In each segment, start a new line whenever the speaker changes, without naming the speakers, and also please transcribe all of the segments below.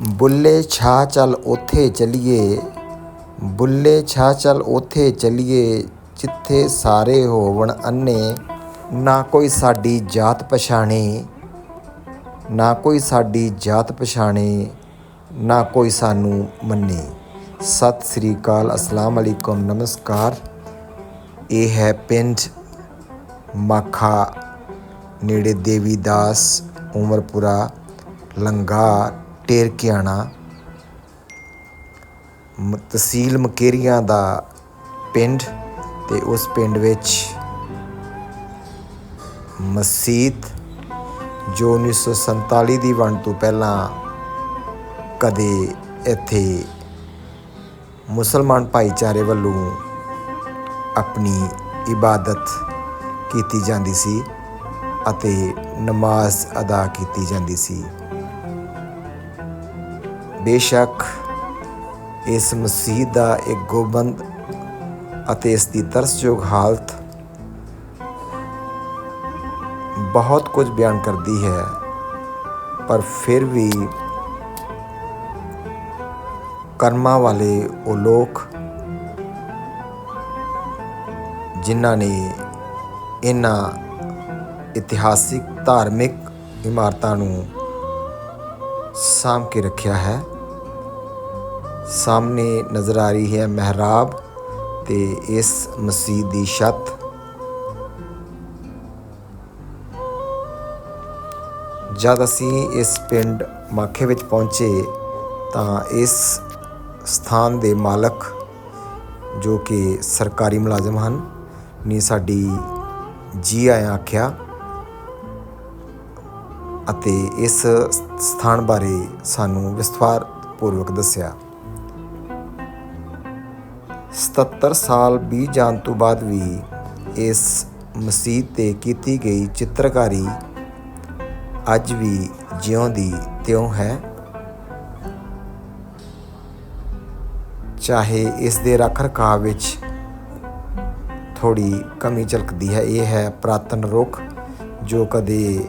ਬੁੱਲੇ ਛਾ ਚੱਲ ਓਥੇ ਚਲੀਏ, ਬੁੱਲੇ ਛਾ ਚੱਲ ਓਥੇ ਚਲੀਏ, ਜਿੱਥੇ ਸਾਰੇ ਹੋਵਣ ਅੰਨੇ, ਨਾ ਕੋਈ ਸਾਡੀ ਜਾਤ ਪਛਾਣੇ, ਨਾ ਕੋਈ ਸਾਡੀ ਜਾਤ ਪਛਾਣੇ, ਨਾ ਕੋਈ ਸਾਨੂੰ ਮੰਨੇ। ਸਤਿ ਸ੍ਰੀ ਅਕਾਲ, ਅਸਲਾਮ ਅਲੈਕੁਮ, ਨਮਸਕਾਰ। ਇਹ ਹੈ ਪਿੰਡ ਮਾਖਾ, ਨੇੜੇ ਦੇਵੀਦਾਸ ਉਮਰਪੁਰਾ, ਲੰਗਾਰ। ਟੇਰਕਿਆਣਾ ਮ- ਤਹਿਸੀਲ ਮਕੇਰੀਆਂ ਦਾ ਪਿੰਡ ਤੇ ਉਸ ਪਿੰਡ ਵਿੱਚ ਮਸਜਿਦ, ਜੋ 1947 ਦੀ ਵੰਡ ਤੋਂ ਪਹਿਲਾਂ ਕਦੇ ਇੱਥੇ ਮੁਸਲਮਾਨ ਭਾਈਚਾਰੇ ਵੱਲੋਂ ਆਪਣੀ ਇਬਾਦਤ ਕੀਤੀ ਜਾਂਦੀ ਸੀ ਅਤੇ ਨਮਾਜ਼ ਅਦਾ ਕੀਤੀ ਜਾਂਦੀ ਸੀ। ਬੇਸ਼ੱਕ ਇਸ ਮਸੀਹ ਦਾ ਇੱਕ ਗੋਬੰਦ ਅਤੇ ਇਸ ਦੀ ਤਰਸਯੋਗ ਹਾਲਤ ਬਹੁਤ ਕੁਝ ਬਿਆਨ ਕਰਦੀ ਹੈ, ਪਰ ਫਿਰ ਵੀ ਕਰਮਾਂ ਵਾਲੇ ਉਹ ਲੋਕ ਜਿਨ੍ਹਾਂ ਨੇ ਇਹਨਾਂ ਇਤਿਹਾਸਿਕ ਧਾਰਮਿਕ ਇਮਾਰਤਾਂ ਨੂੰ ਸਾਂਭ ਕੇ ਰੱਖਿਆ ਹੈ। ਸਾਹਮਣੇ ਨਜ਼ਰ ਆ ਰਹੀ ਹੈ ਮਹਿਰਾਬ ਤੇ ਇਸ ਮਸਜਿਦ ਦੀ ਛੱਤ। ਜਦ ਅਸੀਂ ਇਸ ਪਿੰਡ ਮਾਖੇ ਵਿੱਚ ਪਹੁੰਚੇ ਤਾਂ ਇਸ ਸਥਾਨ ਦੇ ਮਾਲਕ ਜੋ ਕਿ ਸਰਕਾਰੀ ਮੁਲਾਜ਼ਮ ਹਨ, ਨੇ ਸਾਡੀ ਜੀ ਆਇਆਂ ਆਖਿਆ ਅਤੇ ਇਸ ਸਥਾਨ ਬਾਰੇ ਸਾਨੂੰ ਵਿਸਥਾਰ ਪੂਰਵਕ ਦੱਸਿਆ। 77 ਸਾਲ ਬੀਤ ਜਾਣ ਤੋਂ ਬਾਅਦ ਵੀ ਇਸ ਮਸਜਿਦ ਤੇ ਕੀਤੀ ਗਈ ਚਿੱਤਰਕਾਰੀ ਅੱਜ ਵੀ ਜਿਉਂ ਦੀ ਤਿਉਂ ਹੈ। ਚਾਹੇ ਇਸ ਦੇ ਰੱਖ ਰਖਾਵ ਵਿੱਚ ਥੋੜੀ ਕਮੀ ਝਲਕਦੀ ਹੈ, ਇਹ ਹੈ ਪ੍ਰਾਤਨ ਰੁੱਖ ਜੋ ਕਦੇ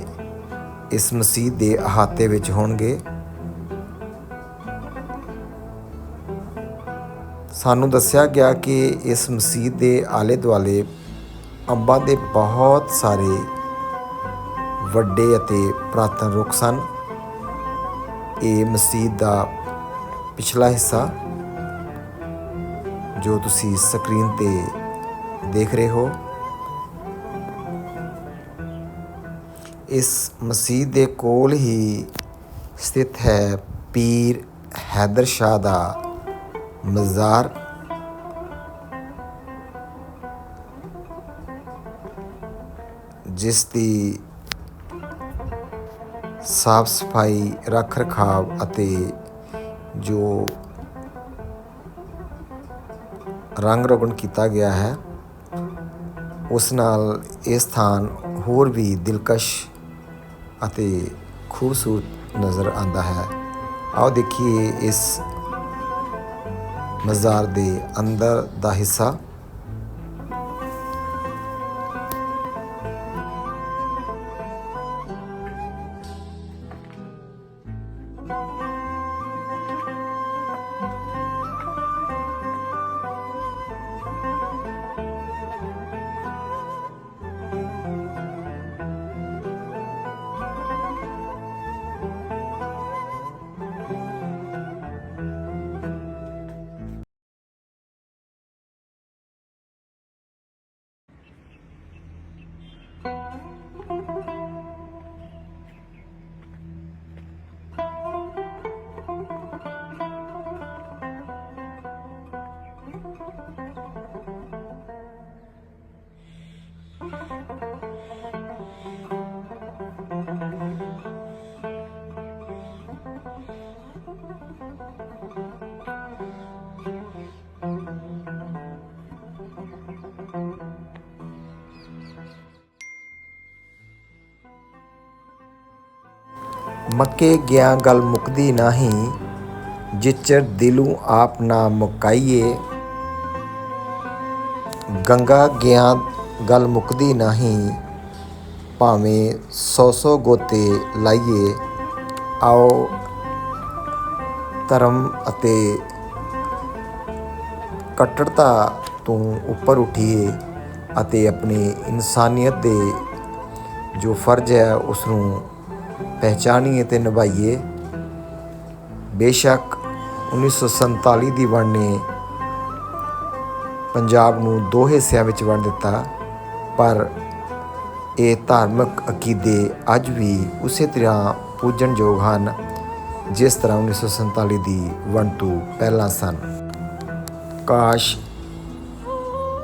ਇਸ ਮਸੀਹ ਦੇ ਅਹਾਤੇ ਵਿੱਚ ਹੋਣਗੇ। ਸਾਨੂੰ ਦੱਸਿਆ ਗਿਆ ਕਿ ਇਸ ਮਸਜਿਦ ਦੇ ਆਲੇ ਦੁਆਲੇ ਅੰਬਾਂ ਦੇ ਬਹੁਤ ਸਾਰੇ ਵੱਡੇ ਅਤੇ ਪ੍ਰਾਤਨ ਰੁੱਖ ਸਨ। ਇਹ ਮਸਜਿਦ ਦਾ ਪਿਛਲਾ ਹਿੱਸਾ, ਜੋ ਤੁਸੀਂ ਸਕਰੀਨ ਤੇ ਦੇਖ ਰਹੇ ਹੋ। ਇਸ ਮਸਜਿਦ ਦੇ ਕੋਲ ਹੀ ਸਥਿਤ ਹੈ ਪੀਰ ਹੈਦਰ ਸ਼ਾਹ ਦਾ ਮਜ਼ਾਰ। ਜਿਸ ਦੀ ਸਾਫ਼ ਸਫ਼ਾਈ, ਰੱਖ ਰਖਾਵ ਅਤੇ ਜੋ ਰੰਗ ਰੋਗਨ ਕੀਤਾ ਗਿਆ ਹੈ, ਉਸ ਨਾਲ ਇਹ ਸਥਾਨ ਹੋਰ ਵੀ ਦਿਲਕਸ਼ ਅਤੇ ਖੂਬਸੂਰਤ ਨਜ਼ਰ ਆਉਂਦਾ ਹੈ। ਆਓ ਦੇਖੀਏ ਇਸ ਮਜ਼ਾਰ ਦੇ ਅੰਦਰ ਦਾ ਹਿੱਸਾ। Bye. ਮੱਕੇ ਗਿਆ ਗੱਲ ਮੁਕਦੀ ਨਹੀਂ, ਜਿਚਰ ਦਿਲੋਂ ਆਪ ਨਾ ਮੁਕਾਈਏ। ਗੰਗਾ ਗਿਆ ਗੱਲ ਮੁਕਦੀ ਨਹੀਂ, ਭਾਵੇਂ ਸੌ ਸੌ ਗੋਤੇ ਲਾਈਏ। ਆਓ ਧਰਮ ਅਤੇ ਕੱਟੜਤਾ ਤੋਂ ਉੱਪਰ ਉੱਠੀਏ ਅਤੇ ਆਪਣੀ ਇਨਸਾਨੀਅਤ ਦੇ ਜੋ ਫਰਜ਼ ਹੈ ਉਸ ਨੂੰ ਪਹਿਚਾਣੀਏ ਤੇ ਨਿਭਾਈਏ। ਬੇਸ਼ੱਕ 1947 ਦੀ ਵੰਡ ਨੇ ਪੰਜਾਬ ਨੂੰ ਦੋ ਹਿੱਸਿਆਂ ਵਿੱਚ ਵੰਡ ਦਿੱਤਾ, ਪਰ ਇਹ ਧਾਰਮਿਕ ਅਕੀਦੇ ਅੱਜ ਵੀ ਉਸੇ ਤਰ੍ਹਾਂ ਪੂਜਣਯੋਗ ਹਨ, ਜਿਸ ਤਰ੍ਹਾਂ 1947 ਦੀ ਵੰਡ ਤੋਂ ਪਹਿਲਾਂ ਸਨ। ਕਾਸ਼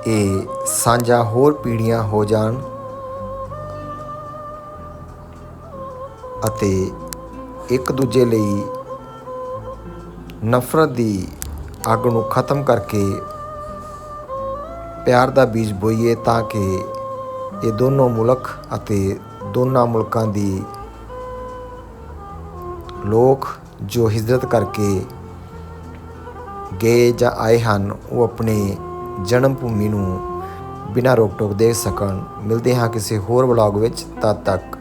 ਇਹ ਸਾਂਝਾ ਹੋਰ ਪੀੜ੍ਹੀਆਂ ਹੋ ਜਾਣ ਅਤੇ ਇੱਕ ਦੂਜੇ ਲਈ ਨਫ਼ਰਤ ਦੀ ਅੱਗ ਨੂੰ ਖਤਮ ਕਰਕੇ ਪਿਆਰ ਦਾ ਬੀਜ ਬੋਈਏ ਤਾਂ ਕਿ ਇਹ ਦੋਨੋਂ ਮੁਲਕ ਅਤੇ ਦੋਨਾਂ ਮੁਲਕਾਂ ਦੀ ਲੋਕ ਜੋ ਹਿਜਰਤ ਕਰਕੇ ਗਏ ਜਾਂ ਆਏ ਹਨ, ਉਹ ਆਪਣੇ ਜਨਮ ਭੂਮੀ ਨੂੰ ਬਿਨਾਂ ਰੋਕ ਟੋਕ ਦੇਖ ਸਕਣ। ਮਿਲਦੇ ਹਾਂ ਕਿਸੇ ਹੋਰ ਵਲੌਗ ਵਿੱਚ। ਤਦ ਤੱਕ